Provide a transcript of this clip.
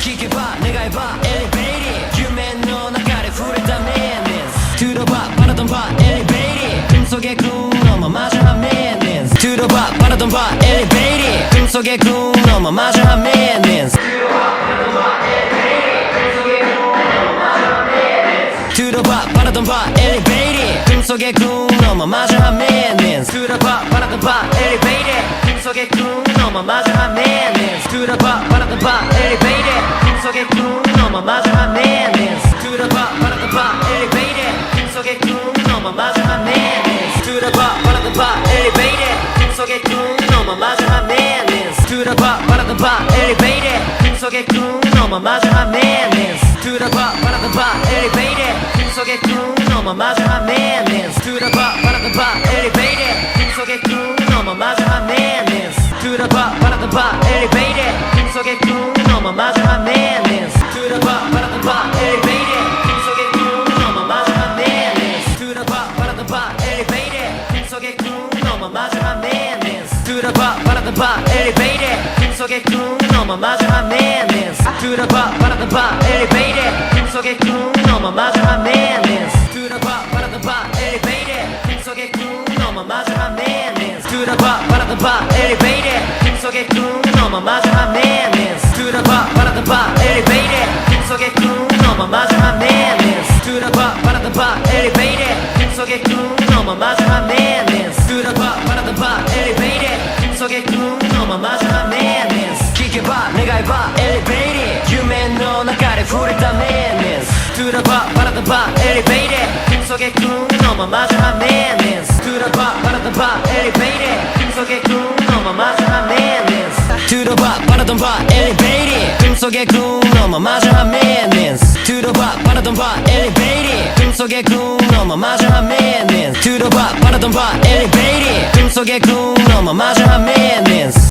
聞けば願えばエレベイリー夢の中で触れたメンディストゥードバーパラドンバーエレベイリー君そげくんのままじゃメンディストゥードバーパラドンバーエレベイリー君そげくんのままじゃメンディストゥードバーパラドンバーエレベイリー들어봐 바라던 바 엘리베이터 꿈속デ꿈너만 마주 하면 스크라봐 바라던 바엘ー베이터 꿈속의 꿈 너만 마주하네 들어봐 바라봐 elevated 꿈속의 꿈 너만 마주하네 들어봐 바라봐 elevated 꿈속의 꿈 너만 마주하네 들어봐 바라봐 elevated 꿈속의 꿈 너만 마주하네 들어봐 바라봐 elevated 꿈속의 꿈 너만 마주하네 들어봐 바라봐 elevated 꿈속의 꿈 너만 마주하네 들어봐 바라봐 elevated 꿈속의 꿈 들어봐 바라다 바 elevated. 꿈속의 꿈 너만 마주한 madness 들어봐 바라다 바 elevated. 꿈속의 꿈 너만 마주한 madness 들어봐 바라다 바 elevated. 꿈속의 꿈 너만 마주한 madness 들어봐 바라다 바 elevated. 꿈속의 꿈 너만 마주한 madness 들어봐 바라다 바 elevated. 꿈속의 꿈 너만 마주한 madness 들어봐 바라던 바 elevated. 꿈속의 꿈 너만 마주한 madness クラバーバラダバエレベイデー。ソげくんのままじゃまめーねスクラバーバラダバエレベイデー。ソげくんのままじゃまめーねスクラバーバラダバエレベイデー。急げくんのままじゃまめーねスクラバーバラダバエレベイデー。ソげくんのままじゃまめーねん聞けば願えばエレベイデー。夢の中で触れたメーネスクラバーバラダバエレベイデー。ソげくん 너만 맞아 my madness 들어봐 바라던 바 elevated 꿈속의 꿈 너만 맞아 my madness 들어봐 바라던 바 elevated 꿈속의 꿈 너만 맞아 my madness 들어봐 바라던 바 elevated 꿈속의 꿈 너만 맞아 my madness 들어봐 바라던 바 elevated 꿈속의 꿈 너만 맞아 my madness